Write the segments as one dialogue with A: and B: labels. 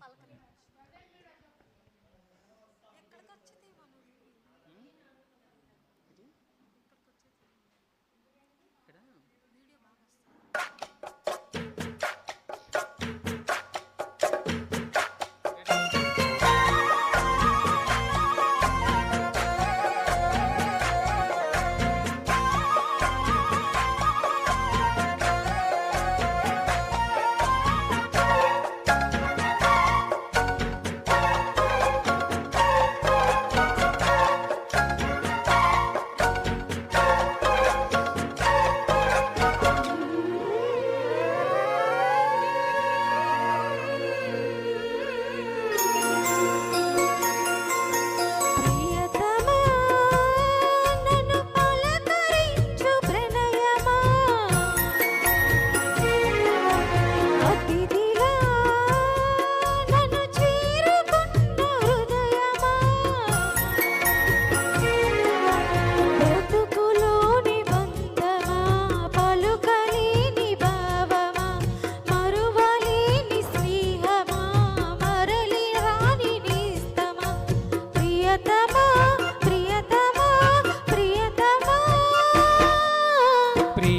A: ప్రియతమా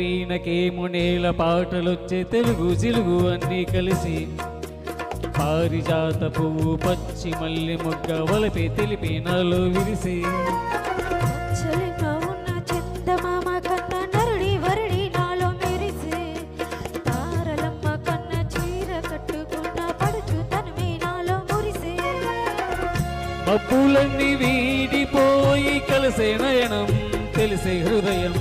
B: ఇంగిరీనకేమో నేల పాటలొచ్చే తెలుగు చిలుగు అన్నీ కలిసి పారిజాత పువ్వు పచ్చి మల్లె మొగ్గ వలపే తెలిపి నాలో విరిసి
A: చలిగా ఉన్న చందమామ కన్న నరుడి వరుడి నాలో మెరిసే తారలమ్మ కన్న చీర కట్టుకున్న పడుచు తనమే నాలో మురిసే
B: మబ్బులన్నీ వీడిపోయి కలిసే నయనం తెలిసే హృదయం.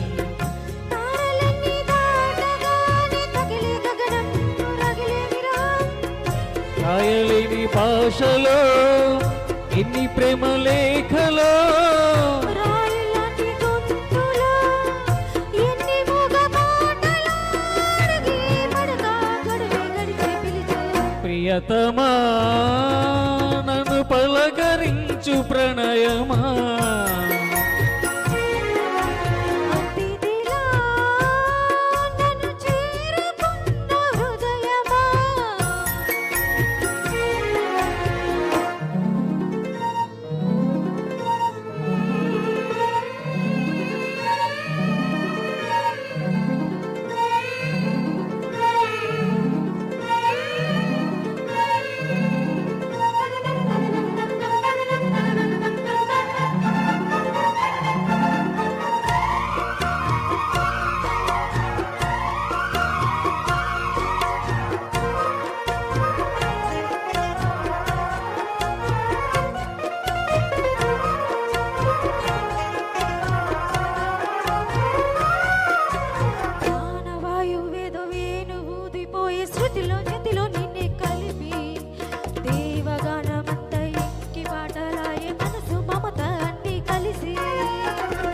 B: రాయలేని భాషలో ఎన్ని ప్రేమ లేఖలో. ప్రియతమా నన్ను పలకరించు ప్రణయమా.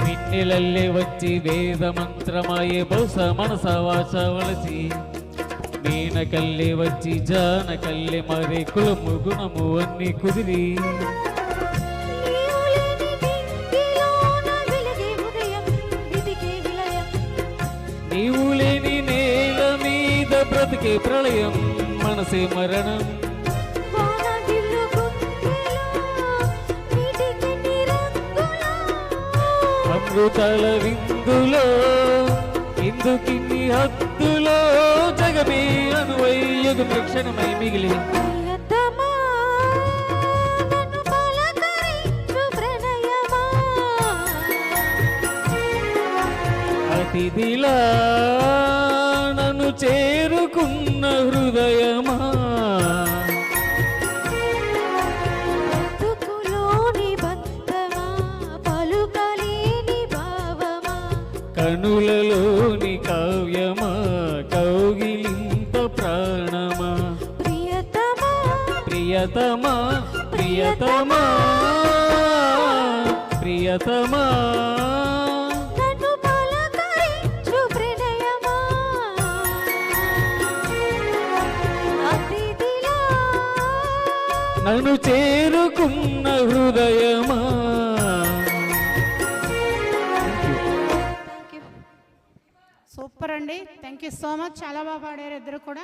B: వెన్నెలల్లే వచ్చి వేద మంత్రమాయే బహుశ మనస వాచ వలసి. మీనకల్లే వచ్చి జానకల్లే మరే కులము గుణము అన్ని కుదిరి. వానకే ప్రళయం మనసే మరణం. అమృతల విందులో ఇందుకిన్ని హద్దులో జగమే అనువయ్యదు ప్రక్షణమై మిగిలి. అతిథిలా నన్ను చే చేరుకున్న హృదయమా? కనులలోని కావ్యమా? కౌగిలింత ప్రాణమా?
A: ప్రియతమా?
B: ప్రియతమా? ప్రియతమా? ప్రియతమా? నన్ను చేరుకున్న హృదయమా?
A: థ్యాంక్ యూ
C: సూపర్ అండి. థ్యాంక్ యూ సో మచ్ చాలా బాగా పాడారు ఇద్దరు కూడా.